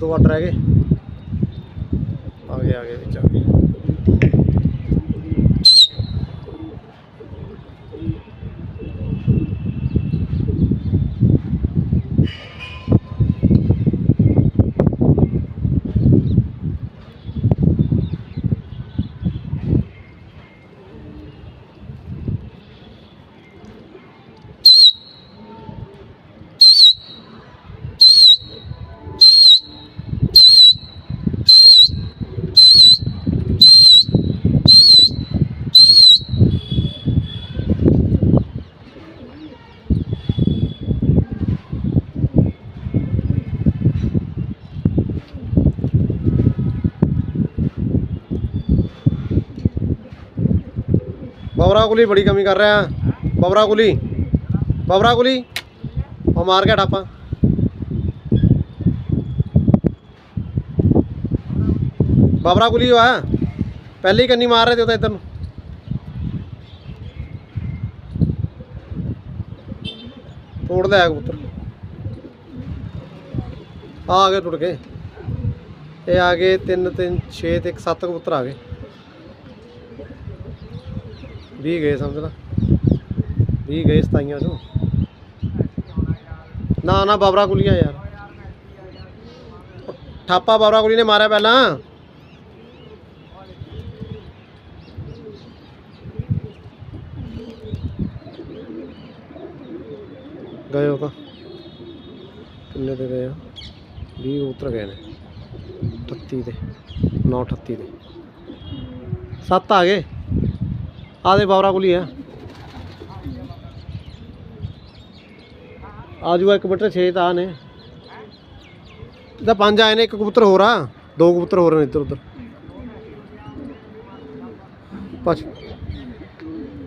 ਦੋ ਅੱਡ ਰਹਿ ਗਏ ਆ ਗਏ ਆ ਗਏ ਵਿੱਚ ਆ ਗਏ। ਬਬਰਾ ਕੁਲੀ ਬੜੀ ਕਮੀ ਕਰ ਰਿਹਾ। ਬਬਰਾ ਕੁਲੀ। ਬਬਰਾ ਕੁਲੀ। ਉਹ ਮਾਰ ਗਿਆ ਠਾਪਾ ਬਬਰਾ ਕੁਲੀ ਹੋਇਆ। ਪਹਿਲੀ ਕੰਨੀ ਮਾਰ ਰਹੇ ਤੇ ਉਹ ਤਾਂ ਇੱਧਰ ਨੂੰ। ਤੋੜ ਲਿਆ ਕਬੂਤਰ। ਆ ਗਏ ਟੁੱਟ ਗਏ। ਇਹ ਆ ਗਏ 3 3 6 ਤੇ 1 7 ਕਬੂਤਰ ਆ ਗਏ। 20 ਗਏ ਸਮਝ ਲਾ। 20 ਗਏ 27 ਨੂੰ ਨਾ ਨਾ, ਬਾਬਰਾ ਕੁਲੀਆਂ ਯਾਰ। ਠਾਪਾ ਬਾਬਰਾ ਕੁਲੀ ਨੇ ਮਾਰਿਆ ਪਹਿਲਾਂ। ਗਏ ਉਹ ਤਾਂ। ਕਿੰਨੇ ਦੇ ਗਏ ਆ? 20 ਉਤਰ ਗਏ ਨੇ। 38 ਤੇ। 9 38 ਤੇ। 7 ਆ ਗਏ। ਆ ਦੇ ਬਾਬਰਾ ਕੋਲੀ ਆ। ਆ ਜੂਗਾ ਇੱਕ ਬਟਰ 6 ਤਾਂ ਆ ਨੇ। ਇਹਦਾ ਪੰਜ ਆਏ ਨੇ, ਇੱਕ ਕਬੂਤਰ ਹੋਰ ਆ। ਦੋ ਕਬੂਤਰ ਹੋਰ ਨੇ ਇੱਧਰ ਉੱਧਰ ਪਛ।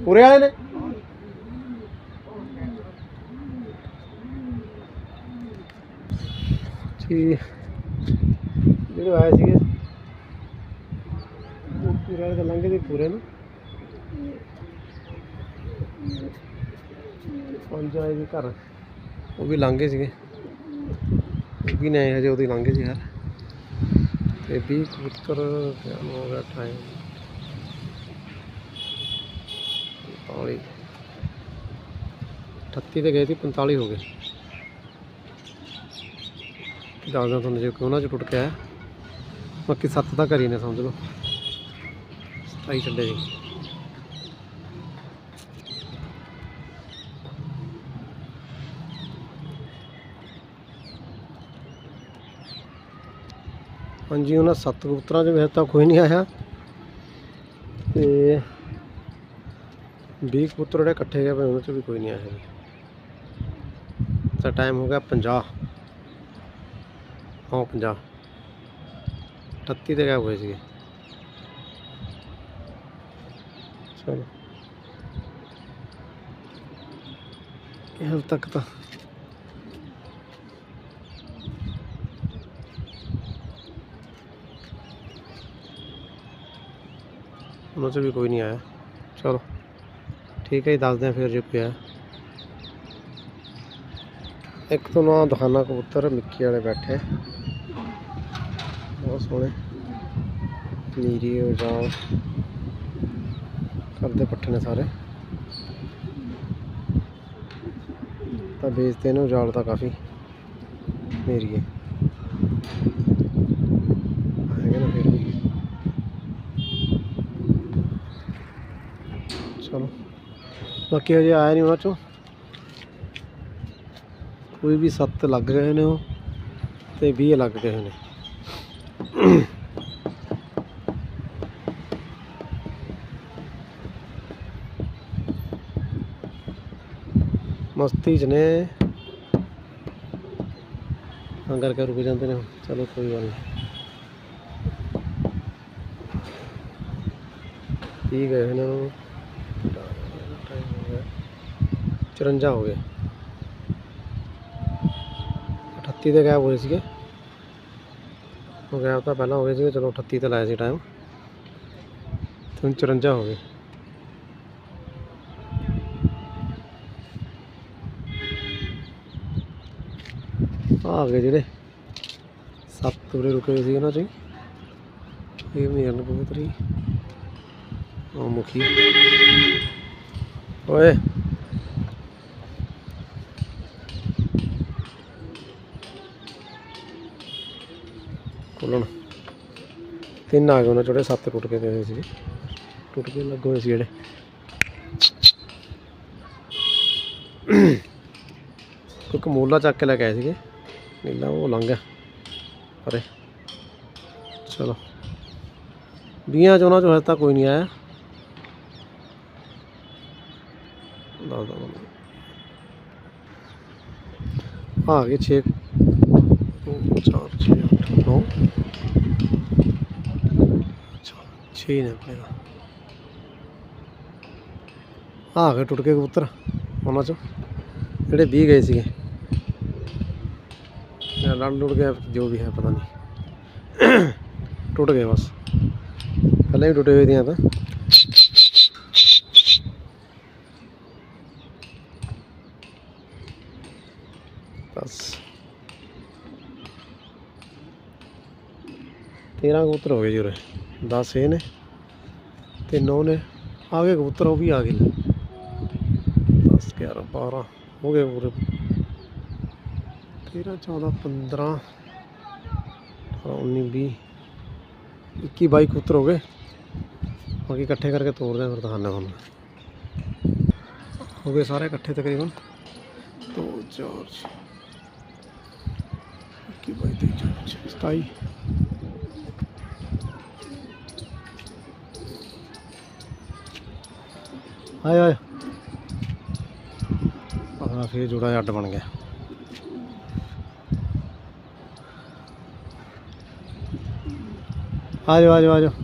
ਪੂਰੇ ਵਾਲੇ ਨੇ। ਠੀਕ ਜਿਹੜੇ ਆਏ ਸੀਗੇ। ਪੂਰੇ ਵਾਲੇ ਤਾਂ ਲੰਘੇ ਦੇ ਪੂਰੇ ਨੂੰ। ਪੰਜ ਆਏ ਦੇ ਘਰ। ਉਹ ਵੀ ਲੰਘੇ ਸੀਗੇ। ਉਹ ਵੀ ਨਹੀਂ, ਹਜੇ ਉਹਦੀ ਲੰਘੇ ਸੀ ਯਾਰ। ਤੇ 20 ਕਬੂਤਰ ਕਿਆ ਨੂੰ ਹੋ ਗਿਆ ਟਾਈਮ 45 38 ਤੇ ਗਏ ਸੀ 45 ਹੋ ਗਏ। ਦੱਸਦਾ ਤੁਹਾਨੂੰ ਜੇ ਕੋਈ ਉਹਨਾਂ ਚ ਟੁੱਟ ਕੇ ਆਇਆ? ਬਾਕੀ ਸੱਤ ਤਾਂ ਕਰੀ ਨੇ, ਸਮਝ ਲਓ। ਸਤਾਈ ਛੱਡੇ ਜੀ। ਹਾਂਜੀ, ਉਹਨਾਂ ਸੱਤ ਕਬੂਤਰਾਂ 'ਚ ਵੈਸੇ ਤਾਂ ਕੋਈ ਨਹੀਂ ਆਇਆ। ਤੇ 20 ਕਬੂਤਰ ਜਿਹੜੇ ਇਕੱਠੇ ਗਏ ਪਏ ਉਹਨਾਂ 'ਚ ਵੀ ਕੋਈ ਨਹੀਂ ਆਇਆ। ਤਾਂ ਟਾਈਮ ਹੋ ਗਿਆ 50 ਹਾਂ 50 38 ਤੇ ਗਏ ਹੋਏ ਸੀਗੇ। ਚਲੋ। ਇਹ ਹਾਲ ਤੱਕ ਤਾਂ ਉਹਨਾਂ 'ਚ ਵੀ ਕੋਈ ਨਹੀਂ ਆਇਆ। ਚਲੋ, ਠੀਕ ਹੈ ਜੀ, ਦੱਸਦੇ ਹਾਂ ਫਿਰ ਜੇ ਕੋਈ ਆਇਆ। ਇੱਕ ਤੋਂ ਨਾ ਦਿਖਾਨਾ ਕਬੂਤਰ ਮਿੱਕੀ ਵਾਲੇ ਬੈਠੇ। ਬਹੁਤ ਸੋਹਣੇ। ਨੀਰੀ ਉਜਾਲ ਕਰਦੇ ਪੱਠੇ ਨੇ ਸਾਰੇ। ਤਾਂ ਵੇਚਦੇ ਨੇ ਉਜਾਲ ਤਾਂ ਕਾਫੀ। ਮੇਰੀਏ ਹੈਗੇ ਨਾ ਫਿਰ ਵੀ ਚਲੋ ਬਾਕੀ ਹਜੇ ਆਇਆ ਨਹੀਂ ਉਹਨਾਂ ਚੋਂ। ਕੋਈ ਵੀ ਸੱਤ ਲੱਗ ਗਏ ਨੇ ਉਹ ਤੇ 20 ਲੱਗ ਗਏ ਨੇ। ਮਸਤੀ ਚ ਨੇ। ਤਾਂ ਕਰਕੇ ਰੁਕ ਜਾਂਦੇ ਨੇ ਚਲੋ, ਕੋਈ ਗੱਲ ਨਹੀਂ ਠੀਕ ਹੈ ਇਹਨਾਂ ਨੂੰ ਟਾਈਮ ਹੋ ਗਿਆ 54 ਹੋ ਗਏ 38 ਤੇ ਗਾਇਬ ਹੋਏ ਸੀਗੇ। ਉਹ ਗਾਇਬ ਤਾਂ ਪਹਿਲਾਂ ਹੋ ਗਏ ਸੀਗੇ, ਚਲੋ 38 ਤੇ ਲਾਇਆ ਸੀ ਟਾਈਮ ਹੁਣ 54 ਹੋ ਗਏ। ਆ ਗਏ ਜਿਹੜੇ ਸੱਤ ਦਰਖਤ ਰੁਕੇ ਹੋਏ ਸੀ ਇਹਨਾਂ 'ਚ ਇਹ ਵੀ ਨਹੀਂ ਕਬੂਤਰੀ ਉਹ ਮੁਖੀ। ਓਏ। ਖੋਲਣ। ਤਿੰਨ ਆ ਗਏ ਉਹਨਾਂ ਚੋੜੇ ਸੱਤ ਟੁੱਟ ਕੇ ਗਏ ਹੋਏ ਸੀ। ਟੁੱਟ ਕੇ ਲੱਗੇ ਹੋਏ ਸੀ ਜਿਹੜੇ। ਇੱਕ ਮੋਲਾ ਚੱਕ ਕੇ ਲੈ ਕੇ ਆਏ ਸੀਗੇ। ਨੀਲਾ ਉਹ ਲੰਘ ਗਿਆ। ਪਰੇ। ਚਲੋ। ਵੀਹਾਂ 'ਚ ਉਹਨਾਂ ਚੋਂ ਹਜੇ ਤੱਕ ਕੋਈ ਨਹੀਂ ਆਇਆ। ਦੱਸ ਦੋ ਆ ਗਏ 6 4 6 8 9 6 ਨੇ ਆਪਣੇ ਦਾ ਆ ਗਏ ਟੁੱਟ ਕੇ ਕਬੂਤਰ, ਉਹਨਾਂ ਚੋਂ। ਜਿਹੜੇ 20 ਗਏ ਸੀਗੇ। ਲੜ ਲੁੜ ਗਿਆ, ਜੋ ਵੀ ਹੈ, ਪਤਾ ਨਹੀਂ। ਟੁੱਟ ਗਏ ਬਸ। ਪਹਿਲਾਂ ਵੀ ਟੁੱਟੇ ਹੋਏ ਦੀਆਂ ਤਾਂ। ਬਸ। 13 ਕਬੂਤਰ ਹੋ ਗਏ ਜੀ ਉਰੇ। 10 ਇਹ ਨੇ ਤੇ 9 ਨੇ। ਆ ਗਏ ਕਬੂਤਰ, ਉਹ ਵੀ ਆ ਗਏ 10 11 12 ਹੋ ਗਏ ਪੂਰੇ। 13 14 15 19 20 21 22 ਕਬੂਤਰ ਹੋ ਗਏ। ਬਾਕੀ ਇਕੱਠੇ ਕਰਕੇ ਤੋੜਦੇ ਆ ਫਿਰ ਦਿਖਾਉਂਦਾ ਤੁਹਾਨੂੰ ਹੋ ਗਏ ਸਾਰੇ ਇਕੱਠੇ ਤਕਰੀਬਨ। 2 4 21 22 23 24 27 ਆਏ ਆਏ। ਆਹ ਫੇਰ ਜੋੜਾ ਅੱਡ ਬਣ ਗਿਆ। ਆ ਜਾਓ ਆ ਜਾਓ ਆ ਜਾਓ